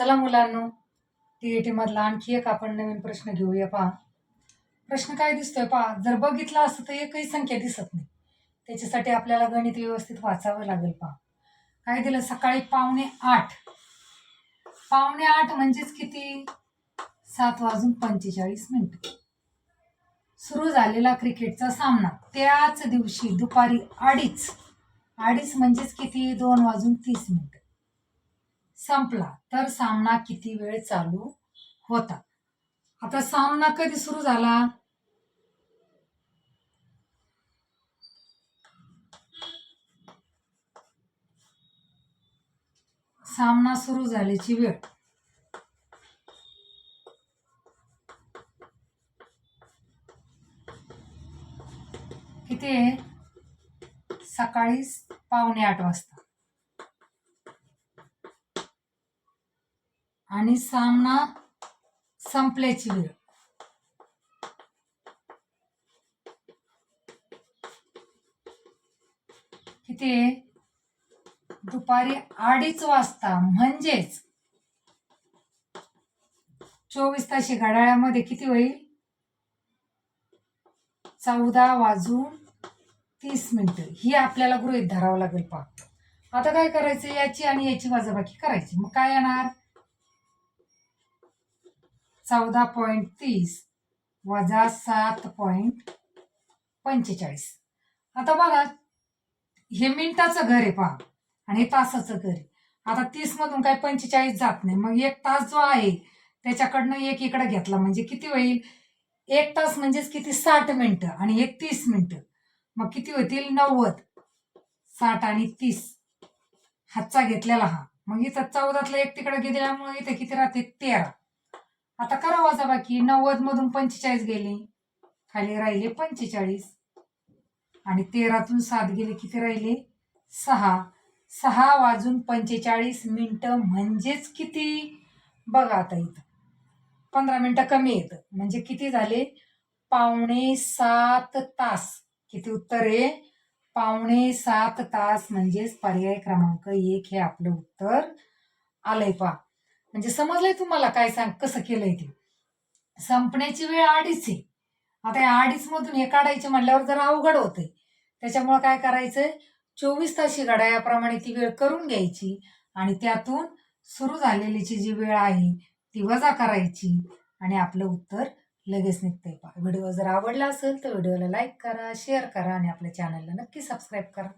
चला मुलांनो T A मधला आणखी एक आपण नवीन प्रश्न घेऊया पहा. प्रश्न काय दिसतोय पहा? जर बघितला असतं तर एकही संख्या दिसत नाही. त्याच्यासाठी आपल्याला गणित व्यवस्थित वाचावं लागेल पहा. काय दिलं? सकाळी पावणे आठ. पावणे आठ म्हणजेच किती? सात वाजून पंचेचाळीस मिनिट. सुरू झालेला क्रिकेटचा सामना. त्याच दिवशी दुपारी अडीच. अडीच म्हणजेच किती? दोन वाजून तीस मिनिट. संपला. तर सामना किती वेळ चालू होता? आता सामना कधी सुरू झाला? सामना सुरू झाल्याची वेळ. किती आहे? सकाळी पावणे आठ वाजता. आणि सामना संपल्याची वेळ. किती दुपारी अडीच वाजता म्हणजेच चोवीस ताशी घड्याळामध्ये किती होईल? चौदा वाजून तीस मिनिटं. ही आपल्याला गृहीत धरावं लागेल पाहतो आता काय करायचं? याची आणि याची वाजाबाकी करायची. मग काय येणार? चौदा पॉईंट तीस वजा सात पॉईंट पंचेचाळीस. आता बघा हे मिनिटाचं घर आहे पहा आणि हे तासाचं घर आहे. आता तीस मधून काय पंचेचाळीस जात नाही. मग एक तास जो आहे त्याच्याकडनं एक इकडे घेतला म्हणजे किती होईल? एक तास म्हणजेच किती? साठ मिनिटं आणि हे तीस मिनिटं. मग किती होतील? नव्वद. साठ आणि तीस. हातचा घेतलेला हा. मग इथं चौदातला एक तिकडे गेल्यामुळे इथे किती राहते? तेरा. आता करावाचा बाकी नव्वद मधून पंचेचाळीस गेले. खाली राहिले पंचेचाळीस. आणि तेरातून सात गेले किती राहिले? सहा. सहा वाजून पंचेचाळीस मिनटं म्हणजेच किती? बघा आता इथं. पंधरा मिनटं कमी येतं म्हणजे किती झाले? पावणे सात तास. किती उत्तर आहे? पावणे सात तास म्हणजेच पर्याय क्रमांक एक हे आपलं उत्तर आलंय पा म्हणजे समजलंय तुम्हाला काय सांग कसं केलंय ते? संपण्याची वेळ अडीच आहे. आता या अडीच मधून हे काढायचे म्हटल्यावर जरा अवघड होतंय. त्याच्यामुळं काय करायचंय? चोवीस ताशी घडायाप्रमाणे ती वेळ करून घ्यायची आणि त्यातून सुरू झालेलीची जी वेळ आहे ती वजा करायची आणि आपलं उत्तर लगेच निघतंय पहा. व्हिडिओ जर आवडला असेल तर व्हिडिओला लाईक करा शेअर करा आणि आपल्या चॅनलला नक्की सबस्क्राईब करा.